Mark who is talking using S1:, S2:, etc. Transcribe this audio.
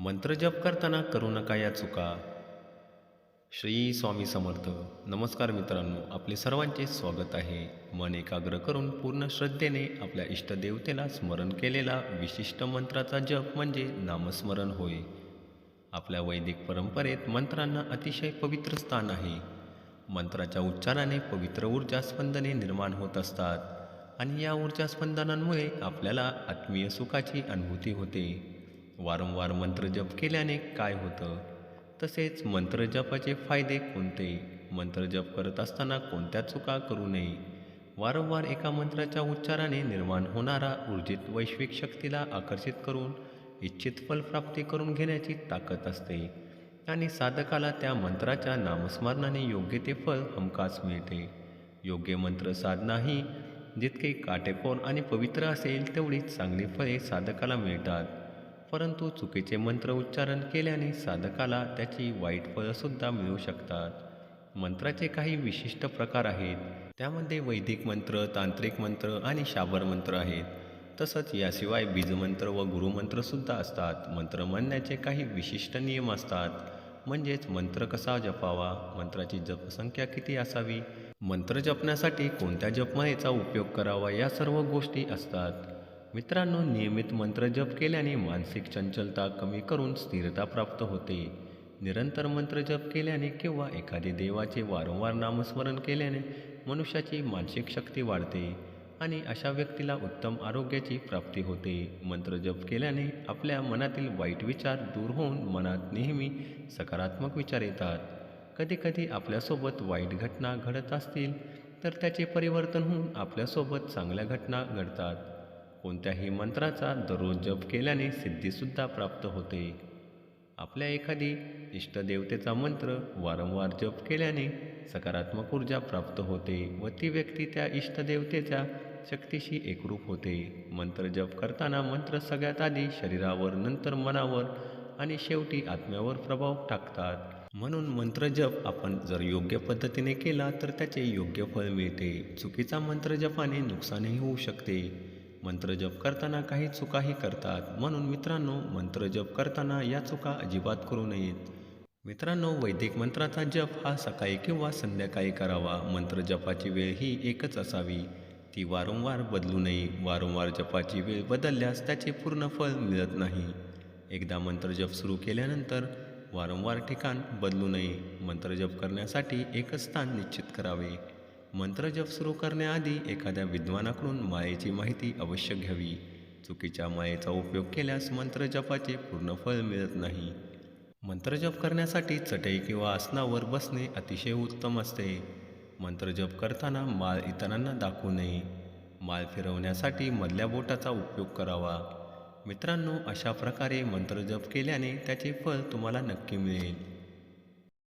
S1: मंत्रजप करताना करू नका या चुका? श्री स्वामी समर्थ नमस्कार मित्रांनो आपले सर्वांचे स्वागत आहे. मन एकाग्र करून पूर्ण श्रद्धेने आपल्या इष्टदेवतेला स्मरण केलेला विशिष्ट मंत्राचा जप म्हणजे नामस्मरण होय. आपल्या वैदिक परंपरेत मंत्रांना अतिशय पवित्र स्थान आहे. मंत्राच्या उच्चाराने पवित्र ऊर्जा स्पंदने निर्माण होत असतात आणि या ऊर्जा स्पंदनांमुळे आपल्याला आत्मीय सुखाची अनुभूती होते. वारंवार मंत्रजप केल्याने काय होतं? तसेच मंत्रजपाचे फायदे कोणते? मंत्रजप करत असताना कोणत्या चुका करू नये? वारंवार एका मंत्राच्या उच्चाराने निर्माण होणारा ऊर्जित वैश्विक शक्तीला आकर्षित करून इच्छित फलप्राप्ती करून घेण्याची ताकद असते आणि साधकाला त्या मंत्राच्या नामस्मरणाने योग्य ते फळ हमखास मिळते. योग्य मंत्र साधना ही जितके काटेकोर आणि पवित्र असेल तेवढीच चांगली फळे साधकाला मिळतात. परंतु चुकीचे मंत्र उच्चारण केल्याने साधकाला त्याची वाईट फळंसुद्धा मिळू शकतात. मंत्राचे काही विशिष्ट प्रकार आहेत. त्यामध्ये वैदिक मंत्र तांत्रिक मंत्र आणि शाबर मंत्र आहेत. तसंच याशिवाय बीजमंत्र व गुरुमंत्रसुद्धा असतात. मंत्र म्हणण्याचे काही विशिष्ट नियम असतात. म्हणजेच मंत्र कसा जपावा? मंत्राची जपसंख्या किती असावी? मंत्र जपण्यासाठी कोणत्या जपमायेचा उपयोग करावा? या सर्व गोष्टी असतात. मित्रांनो नियमित मंत्र जप केल्याने मानसिक चंचलता कमी करून स्थिरता प्राप्त होते. निरंतर मंत्र जप केल्याने किंवा एखादे देवाचे वारंवार नामस्मरण केल्याने मनुष्याची मानसिक शक्ती वाढते आणि अशा व्यक्तीला उत्तम आरोग्याची प्राप्ती होते. मंत्र जप केल्याने आपल्या मनातील वाईट विचार दूर होऊन मनात नेहमी सकारात्मक विचार येतात. कधीकधी आपल्यासोबत वाईट घटना घडत असतील तर त्याचे परिवर्तन होऊन आपल्यासोबत चांगल्या घटना घडतात. कोणत्याही मंत्राचा दररोज जप केल्याने सिद्धीसुद्धा प्राप्त होते. आपल्या एखादी इष्टदेवतेचा मंत्र वारंवार जप केल्याने सकारात्मक ऊर्जा प्राप्त होते व ती व्यक्ती त्या इष्टदेवतेच्या शक्तीशी एकरूप होते. मंत्र जप करताना मंत्र सगळ्यात आधी शरीरावर नंतर मनावर आणि शेवटी आत्म्यावर प्रभाव टाकतात. म्हणून मंत्र जप आपण जर योग्य पद्धतीने केला तर त्याचे योग्य फळ मिळते. चुकीचा मंत्र जपाने नुकसानही होऊ शकते. मंत्रजप करताना काही चुकाही करतात. म्हणून मित्रांनो मंत्रजप करताना या चुका अजिबात करू नयेत. मित्रांनो वैदिक मंत्राचा जप हा सकाळी किंवा संध्याकाळी करावा. मंत्रजपाची वेळ ही एकच असावी. ती वारंवार बदलू नये. वारंवार जपाची वेळ बदलल्यास त्याचे पूर्ण फळ मिळत नाही. एकदा मंत्रजप सुरू केल्यानंतर वारंवार ठिकाण बदलू नये. मंत्रजप करण्यासाठी एकच स्थान निश्चित करावे. मंत्रजप सुरू करण्याआधी एखाद्या विद्वानाकडून मायेची माहिती अवश्य घ्यावी. चुकीच्या मायेचा उपयोग केल्यास मंत्रजपाचे पूर्ण फळ मिळत नाही. मंत्रजप करण्यासाठी चटई किंवा आसनावर बसणे अतिशय उत्तम असते. मंत्रजप करताना माळ इतरांना दाखवू नये. माळ फिरवण्यासाठी मधल्या बोटाचा उपयोग करावा. मित्रांनो अशा प्रकारे मंत्रजप केल्याने त्याचे फळ तुम्हाला नक्की मिळेल.